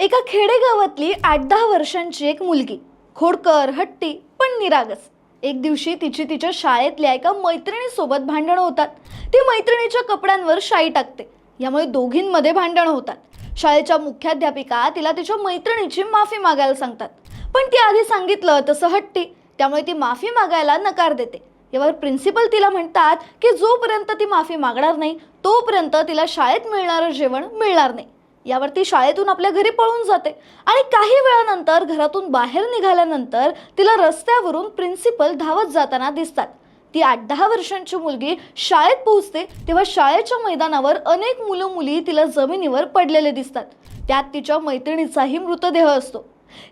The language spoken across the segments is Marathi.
एका खेडेगावातली आठ दहा वर्षांची एक मुलगी. खोडकर हट्टी पण निरागस. एक दिवशी तिची तिच्या शाळेतल्या एका मैत्रिणीसोबत भांडणं होतात. ती मैत्रिणीच्या कपड्यांवर शाई टाकते. यामुळे दोघींमध्ये भांडणं होतात. शाळेच्या मुख्याध्यापिका तिला तिच्या मैत्रिणीची माफी मागायला सांगतात. पण ती आधी सांगितलं तसं हट्टी. त्यामुळे ती माफी मागायला नकार देते. यावर प्रिन्सिपल तिला म्हणतात की जोपर्यंत ती माफी मागणार नाही तोपर्यंत तिला शाळेत मिळणारं जेवण मिळणार नाही. यावर ती शाळेतून आपल्या घरी पळून जाते. आणि काही वेळानंतर घरातून बाहेर निघाल्यानंतर तिला रस्त्यावरून प्रिन्सिपल धावत जाताना दिसतात. ती आठ दहा वर्षांची मुलगी शाळेत पोहोचते तेव्हा शाळेच्या मैदानावर अनेक मुलं मुली तिला जमिनीवर पडलेले दिसतात. त्यात तिच्या मैत्रिणीचाही मृतदेह असतो.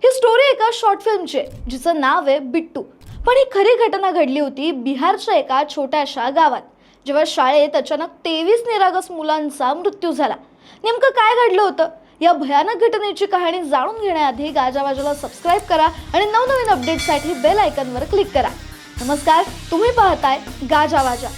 ही स्टोरी एका शॉर्ट फिल्मची आहे जिचं नाव आहे बिट्टू. पण ही खरी घटना घडली होती बिहारच्या एका छोट्याशा गावात जेव्हा शाळेत अचानक तेवीस निरागस मुलांचा मृत्यू झाला. नेमकं काय घडलं होतं? या भयानक घटनेची कहाणी जाणून घेण्याआधी गाजावाजाला सबस्क्राईब करा आणि नवनवीन अपडेटसाठी बेल आयकनवर क्लिक करा. नमस्कार तुम्ही पाहताय गाजावाजा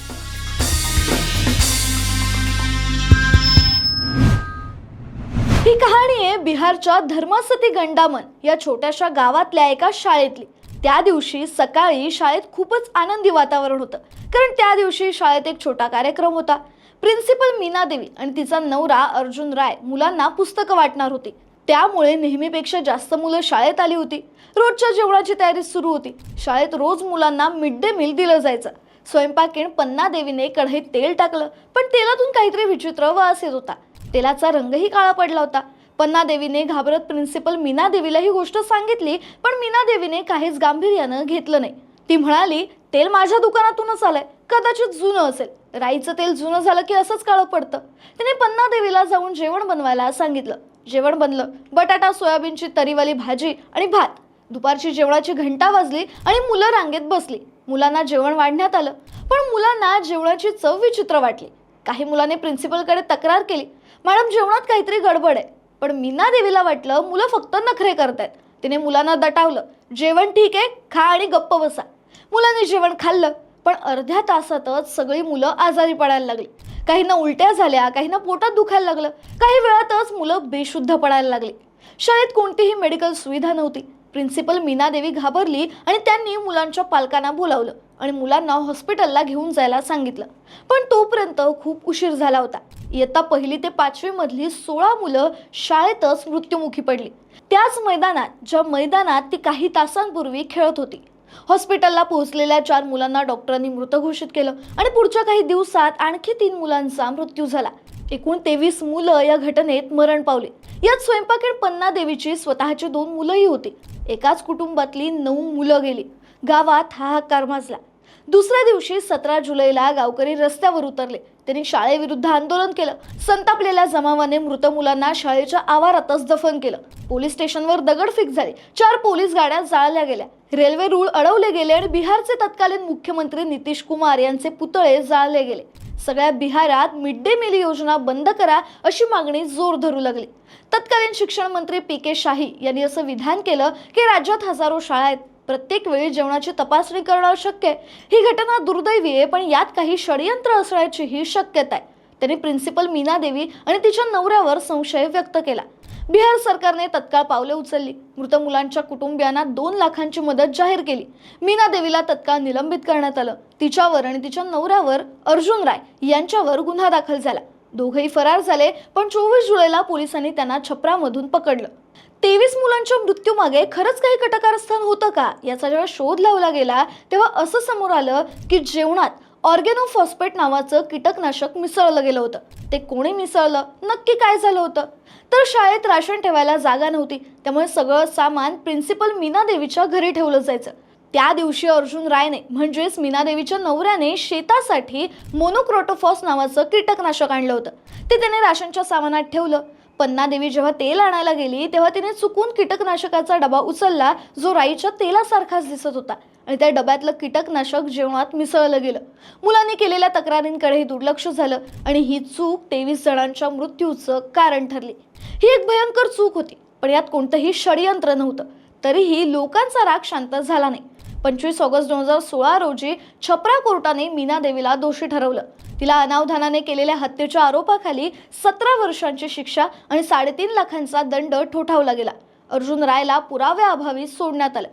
ही कहाणी आहे बिहारच्या धर्मासती गंडामन या छोट्याशा गावातल्या एका शाळेतली. त्या दिवशी सकाळी शाळेत खूपच आनंदी वातावरण होतं. कारण त्या दिवशी शाळेत एक छोटा कार्यक्रम होता. प्रिन्सिपल मीना देवी आणि तिचा नवरा अर्जुन राय मुलांना पुस्तकं वाटणार होती. त्यामुळे नेहमीपेक्षा जास्त मुलं शाळेत आली होती. रोजच्या जेवणाची तयारी सुरू होती. शाळेत रोज मुलांना मिड डे मील दिलं जायचं. स्वयंपाकीण पन्ना देवीने कढईत तेल टाकलं पण तेलातून काहीतरी विचित्र वास येत होता. तेलाचा रंगही काळा पडला होता. पन्ना देवीने घाबरत प्रिन्सिपल मीना देवीला ही गोष्ट सांगितली पण मीना देवीने काहीच गांभीर्यानं घेतलं नाही. ती म्हणाली तेल माझ्या दुकानातूनच आलंय. कदाचित जुनं असेल. राईचं तेल जुनं झालं की असंच काळं पडतं. तिने पन्ना देवीला जाऊन जेवण बनवायला सांगितलं. जेवण बनलं. बटाटा सोयाबीनची तरीवाली भाजी आणि भात. दुपारची जेवणाची घंटा वाजली आणि मुलं रांगेत बसली. मुलांना जेवण वाढण्यात आलं. पण मुलांना जेवणाची चव विचित्र वाटली. काही मुलाने प्रिन्सिपलकडे तक्रार केली. मॅडम जेवणात काहीतरी गडबड आहे. पण मीना देवीला वाटलं मुलं फक्त नखरे करतायत. तिने मुलांना दटावलं. जेवण ठीक आहे. खा आणि गप्प बसा. मुलांनी जेवण खाल्लं. पण अर्ध्या तासातच सगळी मुलं आजारी पडायला लागली. काहींना उलट्या झाल्या काहींना पोटात दुखायला लागलं. काही वेळातच मुलं बेशुद्ध पडायला लागली. शाळेत कोणतीही मेडिकल सुविधा नव्हती. प्रिन्सिपल मीना देवी घाबरली आणि त्यांनी मुलांच्या पालकांना बोलावलं आणि मुलांना हॉस्पिटलला घेऊन जायला सांगितलं. पण तोपर्यंत खूप उशीर झाला होता. इयत्ता पहिली ते पाचवी मधली सोळा मुलं शाळेतच मृत्युमुखी पडली. त्याच मैदानात ज्या मैदानात ती काही तासांपूर्वी खेळत होती हॉस्पिटलला पोहोचलेल्या चार मुलांना डॉक्टरांनी मृत घोषित केलं आणि पुढच्या काही दिवसात आणखी तीन मुलांचा मृत्यू झाला. एकूण तेवीस मुलं या घटनेत मरण पावली. यात स्वयंपाकीण पन्ना देवीची स्वतःची दोन मुलंही होती. एकाच कुटुंबातली नऊ मुलं गेली. गावात हाहाकार माजला. दुसऱ्या दिवशी सतरा जुलैला गावकरी रस्त्यावर उतरले. त्यांनी शाळेविरुद्ध आंदोलन केलं. संतापलेल्या जमावाने मृत मुलांना शाळेच्या आवारातच दफन केलं. पोलीस स्टेशनवर दगडफेक झाली. चार पोलीस गाड्या जाळल्या गेल्या. रेल्वे रूळ अडवले गेले आणि बिहारचे तत्कालीन मुख्यमंत्री नितीश कुमार यांचे पुतळे जाळले गेले. सगळ्या बिहारात मिड डे मील योजना बंद करा अशी मागणी जोर धरू लागली. तत्कालीन शिक्षण मंत्री पी के शाही यांनी असं विधान केलं की राज्यात हजारो शाळा आहेत. प्रत्येक वेळी जेवणाची तपासणी करणं अशक्य आहे. ही घटना दुर्दैवी आहे पण यात काही षडयंत्र असण्याचीही शक्यता आहे. त्यांनी प्रिन्सिपल मीना देवी आणि तिच्या नवऱ्यावर संशय व्यक्त केला. बिहार सरकारने तत्काळ पावले उचलली. मृत मुलांच्या कुटुंबियांना दोन लाखांची मदत जाहीर केली. मीना देवीला तत्काळ निलंबित करण्यात आलं. तिच्यावर आणि तिच्या नवऱ्यावर अर्जुन राय यांच्यावर गुन्हा दाखल झाला. दोघेही फरार झाले पण चोवीस जुलैला पोलिसांनी त्यांना छपरामधून पकडलं. तेवीस मुलांच्या मृत्यूमागे खरंच काही कटकारस्थान होतं का? याचा जेव्हा शोध लावला गेला तेव्हा असं समोर आलं की जेवणात ऑर्गेनोफॉस्फेट नावाचं कीटकनाशक मिसळलं गेलं होतं. ते कोणी मिसळलं? नक्की काय झालं होतं? तर शाळेत राशन ठेवायला जागा नव्हती. त्यामुळे सगळं सामान प्रिन्सिपल मीना देवीच्या घरी ठेवलं जायचं. त्या दिवशी अर्जुन रायने म्हणजेच मीनादेवीच्या नवऱ्याने शेतासाठी मोनोक्रोटोफॉस नावाचं कीटकनाशक आणलं होतं. ते त्याने राशनच्या सामानात ठेवलं. पन्ना देवी जेव्हा तेल आणायला गेली तेव्हा तिने चुकून कीटकनाशकाचा डबा उचलला जो राईच्या तेलासारखाच दिसत होता. आणि त्या डब्यातलं कीटकनाशक जेवणात मिसळलं गेलं. मुलांनी केलेल्या तक्रारींकडेही दुर्लक्ष झालं आणि ही चूक तेवीस जणांच्या मृत्यूचं कारण ठरली. ही एक भयंकर चूक होती पण यात कोणतंही षडयंत्र नव्हतं. तरीही लोकांचा राग शांत झाला नाही. पंचवीस ऑगस्ट दोन हजार सोळा रोजी छपरा कोर्टाने मीना देवीला दोषी ठरवलं. तिला अनावधानाने केलेल्या हत्येच्या आरोपाखाली सतरा वर्षांची शिक्षा आणि साडेतीन लाखांचा दंड ठोठावला गेला. अर्जुन रायला पुराव्याअभावी सोडण्यात आलं.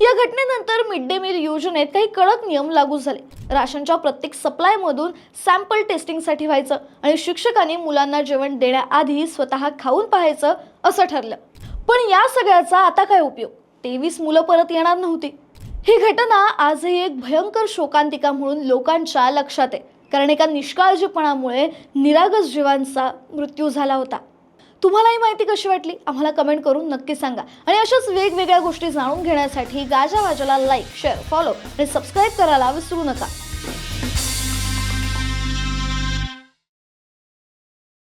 या घटनेनंतर मिड डे मील योजनेत काही कडक नियम लागू झाले. राशनच्या प्रत्येक सप्लायमधून सॅम्पल टेस्टिंगसाठी व्हायचं आणि शिक्षकांनी मुलांना जेवण देण्याआधी स्वतः खाऊन पाहायचं असं ठरलं. पण या सगळ्याचा आता काय उपयोग? तेवीस मुलं परत येणार नव्हती. ही घटना आजही एक भयंकर शोकांतिका म्हणून लोकांच्या लक्षात आहे. कारण एका निष्काळजीपणामुळे निरागस जीवांचा मृत्यू झाला होता. तुम्हाला ही माहिती कशी वाटली? आम्हाला कमेंट करून नक्की सांगा. आणि अशाच वेगवेगळ्या गोष्टी जाणून घेण्यासाठी गाजावाजाला लाईक शेअर फॉलो आणि सबस्क्राईब करायला विसरू नका.